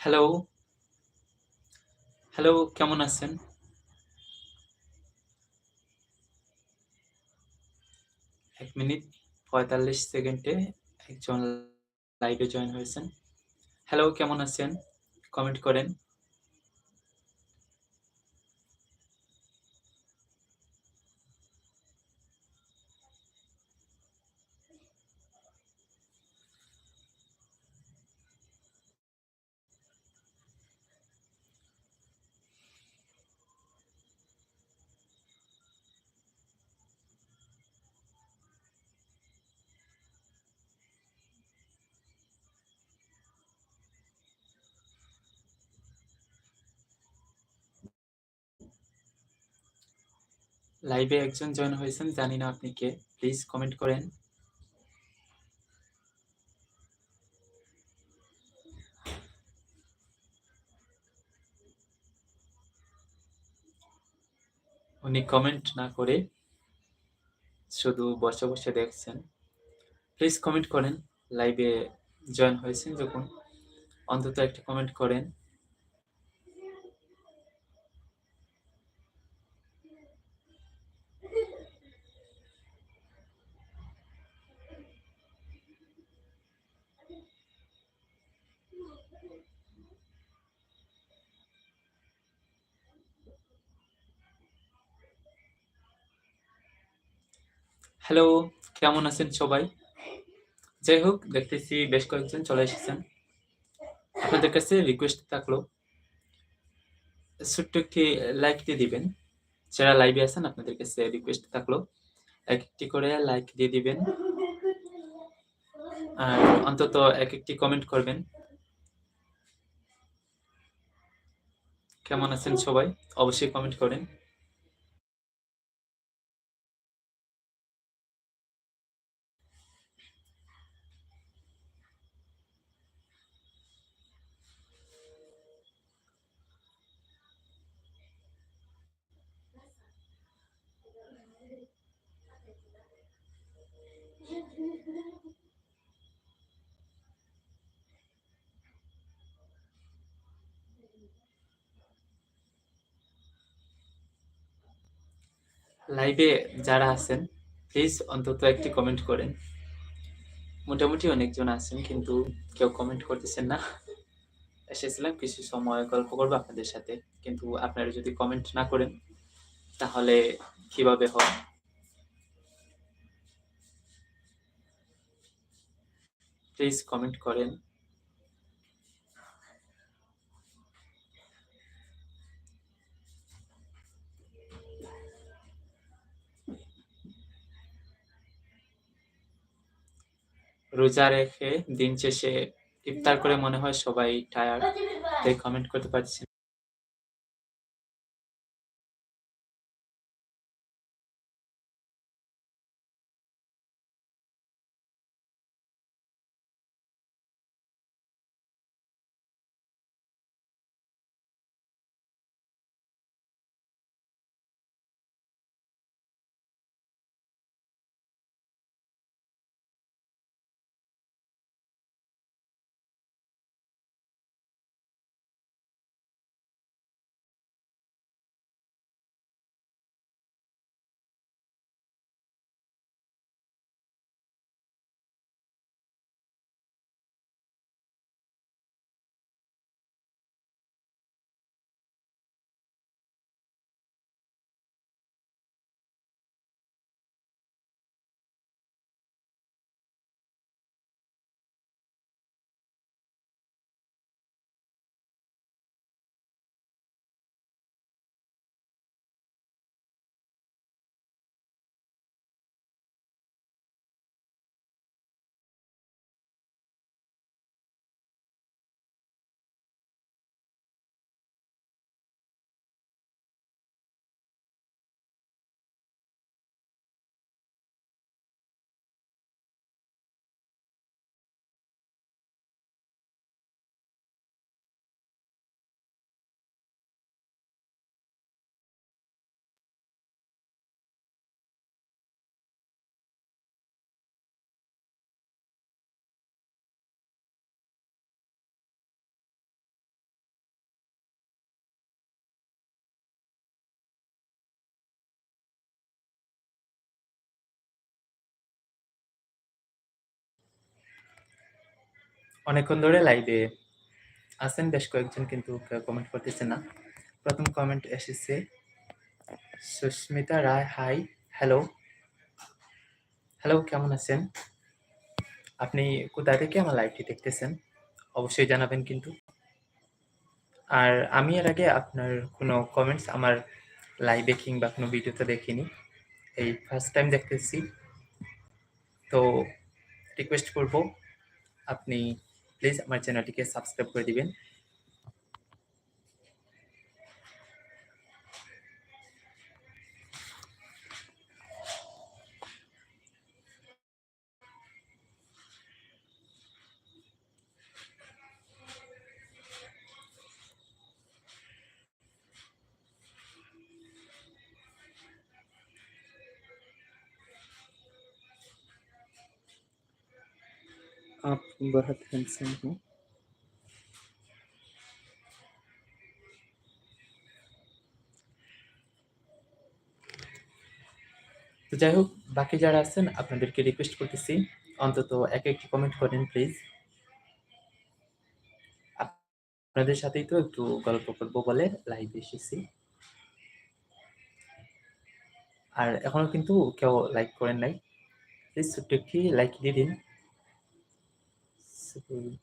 Hello. Hello, কেমন আছেন? এক মিনিট ৪৫ সেকেন্ডে একজন লাইভে জয়েন হয়েছেন। হ্যালো, কেমন আছেন? কমেন্ট করেন। লাইভে একজন জয়েন হয়েছেন, জানি না আপনি কে? প্লিজ কমেন্ট করেন। উনি কমেন্ট না করে শুধু বসে, বসে দেখছেন। প্লিজ কমেন্ট করেন। লাইভে জয়েন হয়েছেন যখন অন্তত একটা কমেন্ট করেন। হ্যালো, কেমন আছেন সবাই? যাই হোক দেখতেছি বেশ কয়েকজন চলে এসেছেন। আপনাদের কাছে রিকোয়েস্ট থাকল ছোট্ট একটি লাইক দিয়ে দিবেন। যারা লাইভে আছেন আপনাদের কাছে রিকোয়েস্ট থাকল এক একটি করে লাইক দিয়ে দিবেন। আর অন্তত এক একটি কমেন্ট করবেন। কেমন আছেন সবাই? অবশ্যই কমেন্ট করেন। লাইভে যারা আছেন প্লিজ অন্তত একটি কমেন্ট করেন। মোটামুটি অনেকজন আছেন, কিন্তু কেউ কমেন্ট করতেছেন না। এসেছিলাম, কিছু সময় গল্প করব আপনাদের সাথে। কিন্তু আপনারা যদি কমেন্ট না করেন, তাহলে কীভাবে হয়? প্লিজ কমেন্ট করেন। রোজা রেখে দিন শেষে ইফতার করে মনে হয় সবাই টায়ার্ড। তাই কমেন্ট করতে পারছি অনেকক্ষণ ধরে লাইভে আছেন, বেশ কয়েকজন কিন্তু কমেন্ট করতেছে না। প্রথম কমেন্ট এসেছে, Susmita Roy hi hello hello কেমন আছেন? আপনি কোথা থেকে আমার লাইভটি দেখতেছেন? অবশ্যই জানাবেন কিন্তু। আর আমি এর আগে আপনার কোনো কমেন্টস আমার লাইভে কিংবা কোনো ভিডিওতে দেখিনি। এই ফার্স্ট টাইম দেখতেছি। তো রিকোয়েস্ট করব, আপনি প্লিজ আমার চ্যানেলটিকে সাবস্ক্রাইব করে দিবেন। बहुत हैंडसम हो তো যাই হোক বাকি যারা আছেন আপনাদেরকে রিকোয়েস্ট করতেছি অন্তত এক একটি কমেন্ট করেন প্লিজ আপনাদের সাথেই তো একটু গল্প করব বলে লাইভ এসেছি আর এখনো কিন্তু কেউ লাইক করেন নাই প্লিজ ছোট্ট একটি লাইক দিয়ে দিন isso,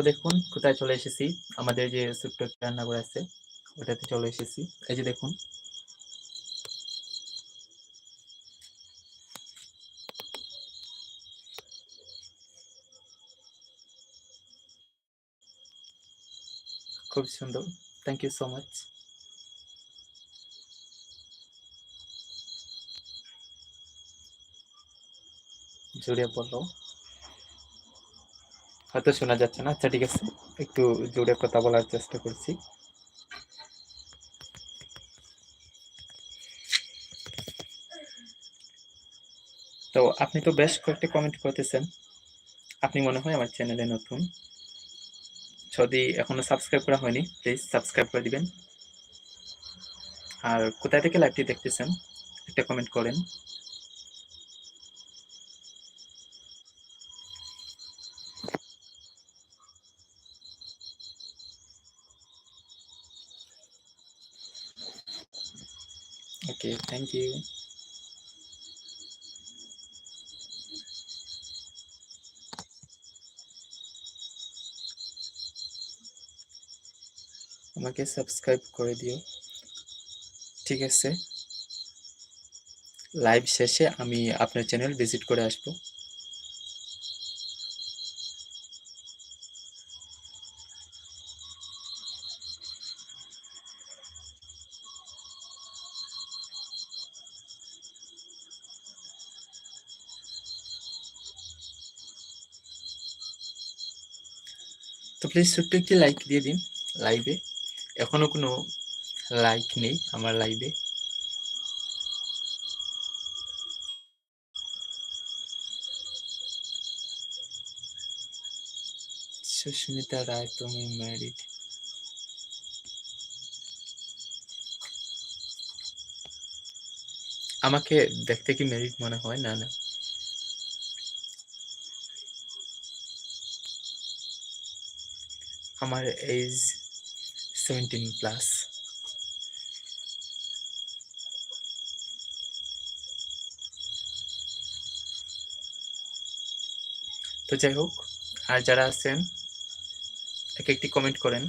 তো দেখুন, কোথায় চলে এসেছি? আমাদের যে ছোট্ট একটা রান্নাঘর আছে, ওটাতে চলে এসেছি। এই যে দেখুন। খুব সুন্দর। থ্যাংক ইউ সো মাচ জুড়ে বলো। হয়তো শোনা যাচ্ছে না। আচ্ছা ঠিক আছে। একটু জোরে কথা বলার চেষ্টা করছি। তো আপনি তো বেশ কয়েকটি কমেন্ট করতেছেন। আপনি মনে হয় আমার চ্যানেলে নতুন। যদি এখনও সাবস্ক্রাইব করা হয়নি প্লিজ সাবস্ক্রাইব করে দিবেন। আর কোথায় থেকে লাইভটি দেখতেছেন, একটা কমেন্ট করেন। Thank you. আমাকে সাবস্ক্রাইব করে দিও। ঠিক আছে। লাইভ শেষে আমি আপনার চ্যানেল ভিজিট করে আসব। প্লিজ ছোট্ট একটি লাইক দিয়ে দিন লাইভে এখনও কোনো লাইক নেই আমার লাইভে সুস্মিতা রায়, তুমি ম্যারিড আমাকে দেখতে কি মেরিট মনে হয়? না না। আমার এজ সেভেন্টিন প্লাস তো যাই হোক, আর যারা আছেন এক একটি কমেন্ট করেন,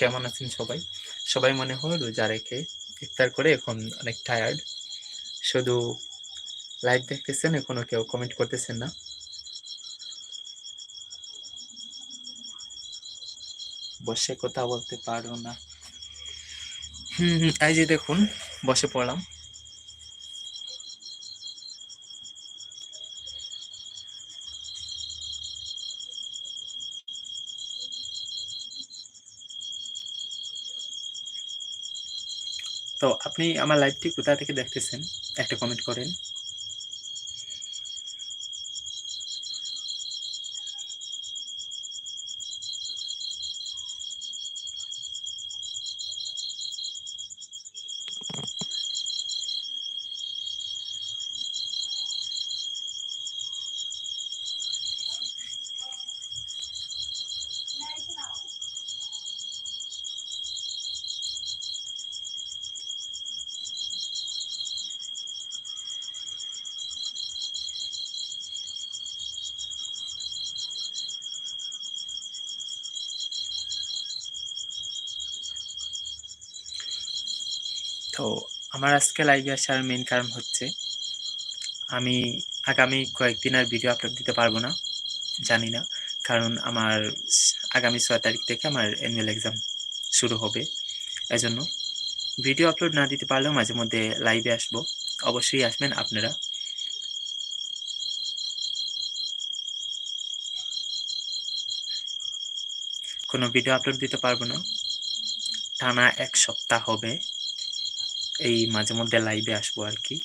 কেমন আছেন সবাই? সবাই মনে হয় রোজা রেখে ইফতার করে এখন অনেক টায়ার্ড শুধু লাইভ দেখতেছেন, এখনও কেউ কমেন্ট করতেছেন না। বসে কথা বলতে পারো না। হুম এই যে দেখুন, বসে পড়লাম। তো আপনি আমার লাইভটি কোথা থেকে দেখতেছেন? একটা কমেন্ট করেন। তো আমার আজকে লাইভে আসার মেন কারণ হচ্ছে, আমি আগামী কয়েকদিন আর ভিডিও আপলোড দিতে পারব না, জানি না। কারণ আমার আগামী ছয় তারিখ থেকে আমার অ্যানুয়াল এক্সাম শুরু হবে। এজন্য ভিডিও আপলোড না দিতে পারলেও মাঝে মধ্যে লাইভে আসব। অবশ্যই আসবেন আপনারা। কোনো ভিডিও আপলোড দিতে পারব না। টানা এক সপ্তাহ হবে। এই মাঝে মধ্যে লাইভে আসব আর কি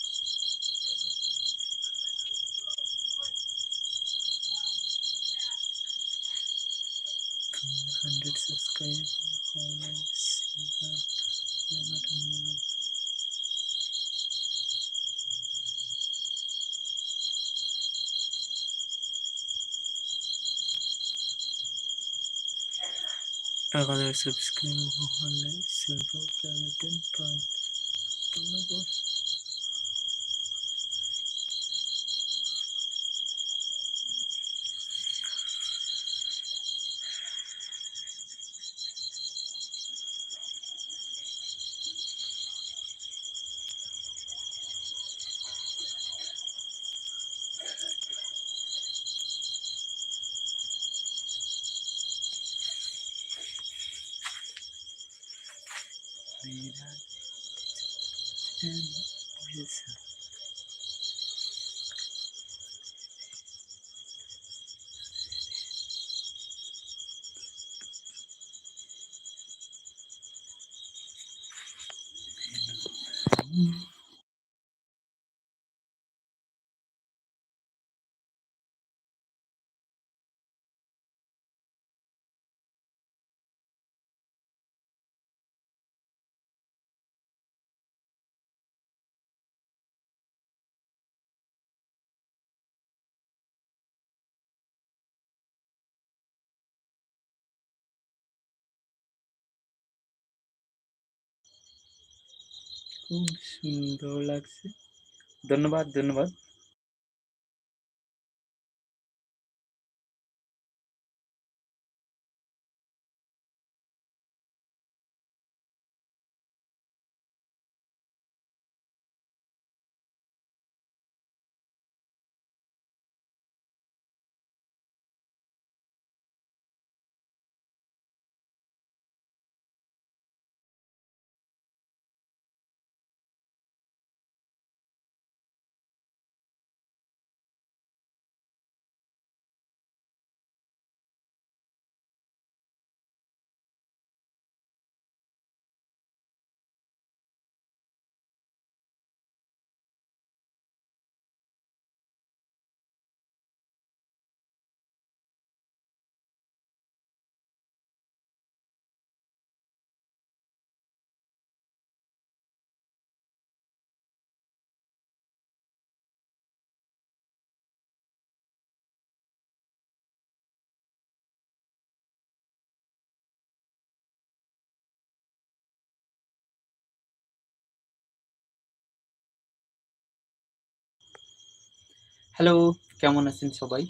হান্ড্রেড সাবস্ক্রাইব এক হাজার সাবস্ক্রাইব হলে সিলভার 怎么不？দিয়েছে সুন্দর লাগছে ধন্যবাদ ধন্যবাদ হ্যালো কেমন আছেন সবাই?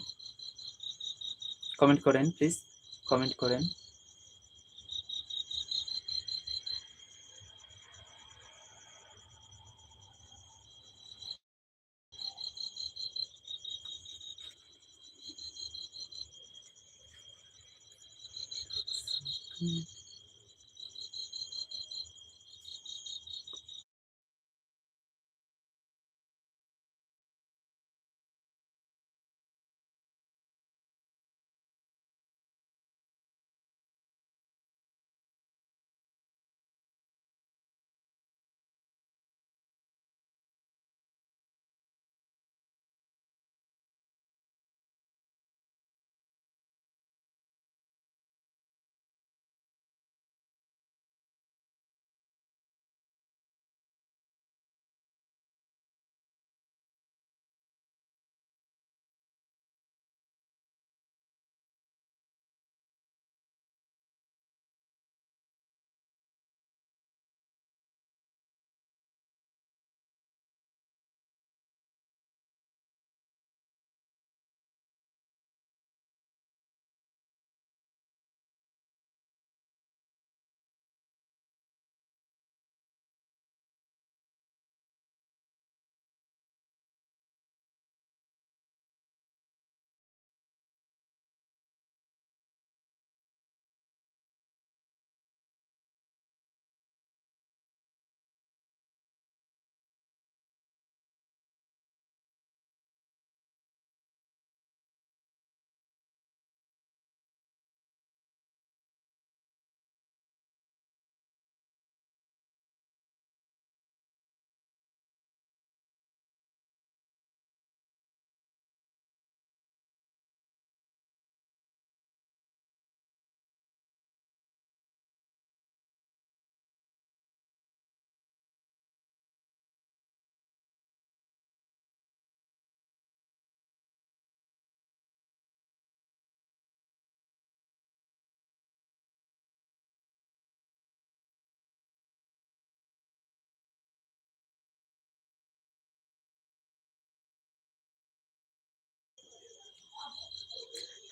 কমেন্ট করেন প্লিজ কমেন্ট করেন।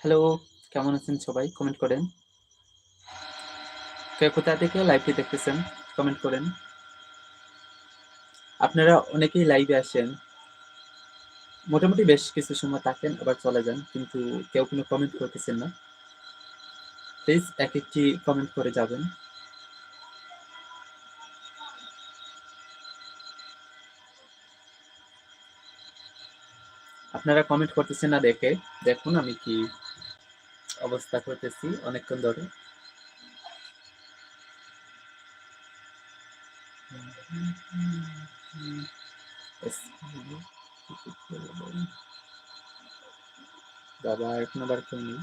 হ্যালো কেমন আছেন সবাই? কমেন্ট করেন। কে কোথা থেকে লাইভটি দেখতেছেন কমেন্ট করেন। আপনারা অনেকেই লাইভে আসেন। মোটামুটি বেশ কিছু সময় থাকেন, আবার চলে যান, কিন্তু কেউ কোনো কমেন্ট করতেছেন না। প্লিজ এক একটি কমেন্ট করে যাবেন। আপনারা কমেন্ট করতেছেন না দেখে, দেখুন আমি কি অবস্থা করতেছি অনেকক্ষণ ধরে। বাবা এক আবার কেউ নেই।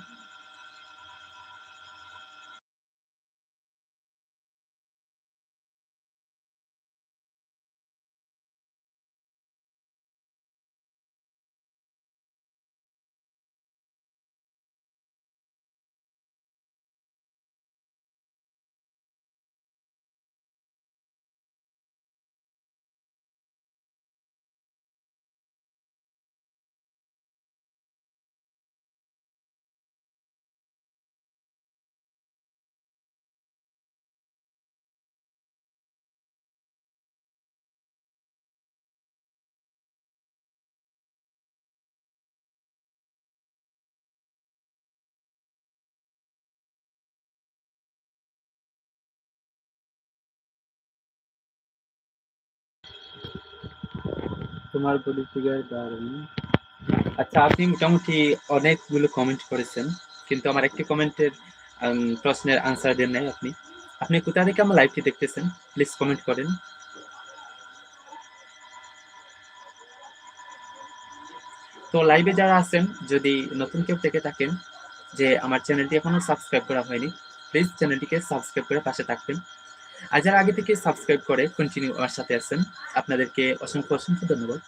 তোমার ফিগার দারুণ আচ্ছা আপনি মোটামুটি অনেকগুলো কমেন্ট করেছেন, কিন্তু আমার একটি কমেন্টের প্রশ্নের আনসার দেন নাই আপনি। আপনি কোথা থেকে আমার লাইভটি দেখতেছেন? প্লিজ কমেন্ট করেন। তো লাইভে যারা আছেন, যদি নতুন কেউ থেকে থাকেন, যে আমার চ্যানেলটি এখনও সাবস্ক্রাইব করা হয়নি প্লিজ চ্যানেলটিকে সাবস্ক্রাইব করে পাশে থাকবেন। আর যারা আগে থেকে সাবস্ক্রাইব করে কন্টিনিউ আমার সাথে আছেন আপনাদেরকে অসংখ্য অসংখ্য ধন্যবাদ।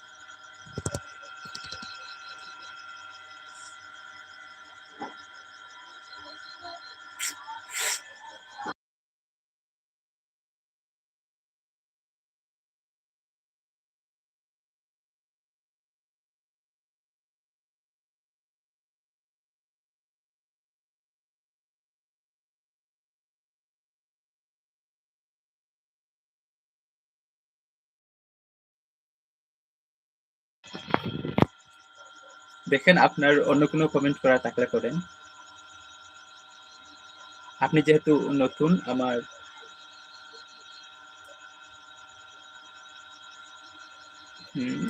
দেখেন আপনার অন্য কোনো কমেন্ট করা থাকলে করেন। আপনি যেহেতু নতুন আমার হুম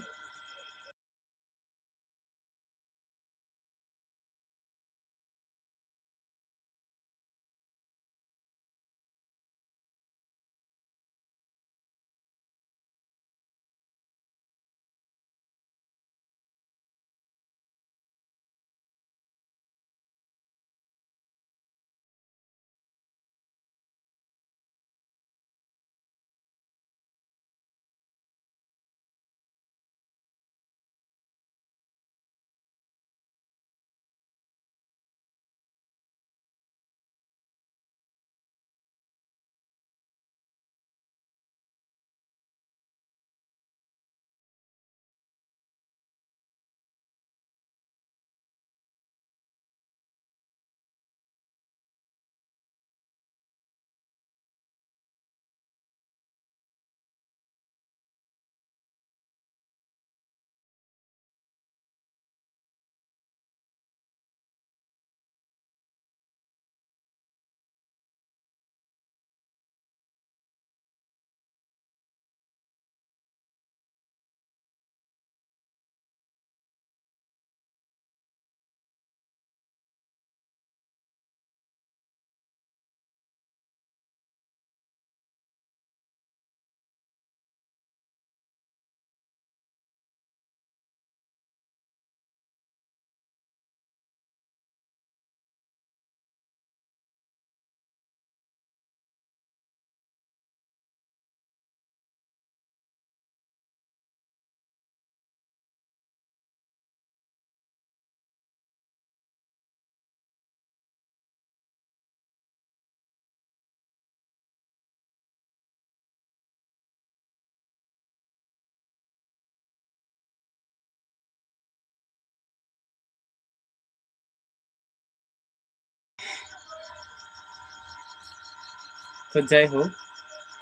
তো যাই হোক,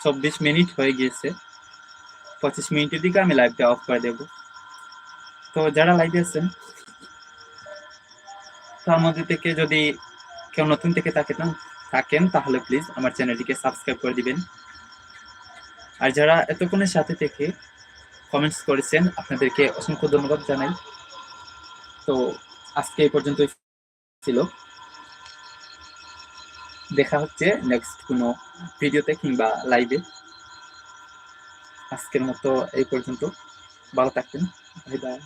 চব্বিশ মিনিট হয়ে গিয়েছে। পঁচিশ মিনিটের দিকে আমি লাইভটা অফ করে দেব। তো যারা লাইভে আছেন, তার মধ্যে থেকে যদি কেউ নতুন থেকে থাকেন থাকেন, তাহলে প্লিজ আমার চ্যানেলটিকে সাবস্ক্রাইব করে দিবেন। আর যারা এতক্ষণের সাথে থেকে কমেন্টস করেছেন, আপনাদেরকে অসংখ্য ধন্যবাদ জানাই। তো আজকে এই পর্যন্তই ছিল। দেখা হচ্ছে নেক্সট কোনো ভিডিওতে কিংবা লাইভে আজকের মতো এই পর্যন্ত। ভালো থাকবেন। বাই